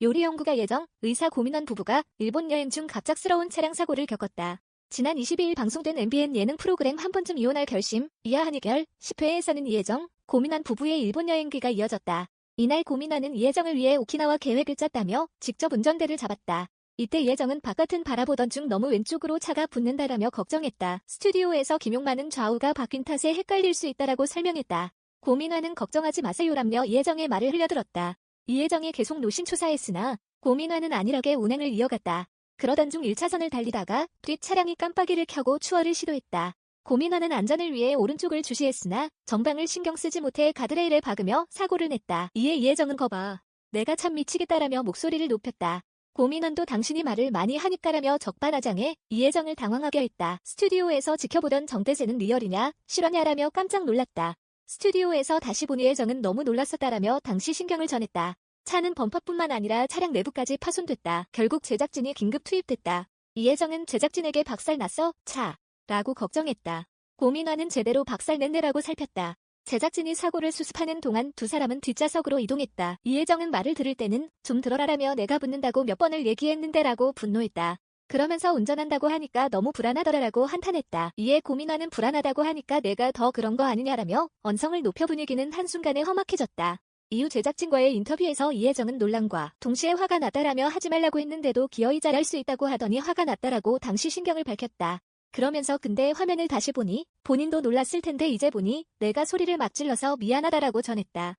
요리 연구가 예정, 의사 고민원 부부가 일본 여행 중 갑작스러운 차량 사고를 겪었다. 지난 22일 방송된 MBN 예능 프로그램 한 번쯤 이혼할 결심, 이하 한의결 10회에서는 이혜정, 고민원 부부의 일본 여행기가 이어졌다. 이날 고민원은 이혜정을 위해 오키나와 계획을 짰다며 직접 운전대를 잡았다. 이때 이혜정은 바깥은 바라보던 중 너무 왼쪽으로 차가 붙는다라며 걱정했다. 스튜디오에서 김용만은 좌우가 바뀐 탓에 헷갈릴 수 있다라고 설명했다. 고민원은 걱정하지 마세요라며 이혜정의 말을 흘려들었다. 이혜정이 계속 노심초사했으나 고민원은 안일하게 운행을 이어갔다. 그러던 중 1차선을 달리다가 뒷 차량이 깜빡이를 켜고 추월을 시도했다. 고민원은 안전을 위해 오른쪽을 주시했으나 전방을 신경 쓰지 못해 가드레일에 박으며 사고를 냈다. 이에 이혜정은 거봐. 내가 참 미치겠다라며 목소리를 높였다. 고민원도 당신이 말을 많이 하니까라며 적반하장해 이혜정을 당황하게 했다. 스튜디오에서 지켜보던 정대세는 리얼이냐 실화냐라며 깜짝 놀랐다. 스튜디오에서 다시 본 이혜정은 너무 놀랐었다라며 당시 신경을 전했다. 차는 범퍼뿐만 아니라 차량 내부까지 파손됐다. 결국 제작진이 긴급 투입됐다. 이혜정은 제작진에게 박살 났어? 차. 라고 걱정했다. 고민화는 제대로 박살 냈네라고 살폈다. 제작진이 사고를 수습하는 동안 두 사람은 뒷좌석으로 이동했다. 이혜정은 말을 들을 때는 좀 들어라라며 내가 붙는다고 몇 번을 얘기했는데라고 분노했다. 그러면서 운전한다고 하니까 너무 불안하더라라고 한탄했다. 이에 고민화는 불안하다고 하니까 내가 더 그런 거 아니냐라며 언성을 높여 분위기는 한순간에 험악해졌다. 이후 제작진과의 인터뷰에서 이혜정은 논란과 동시에 화가 났다라며 하지 말라고 했는데도 기어이 잘할 수 있다고 하더니 화가 났다라고 당시 신경을 밝혔다. 그러면서 근데 화면을 다시 보니 본인도 놀랐을 텐데 이제 보니 내가 소리를 막 질러서 미안하다라고 전했다.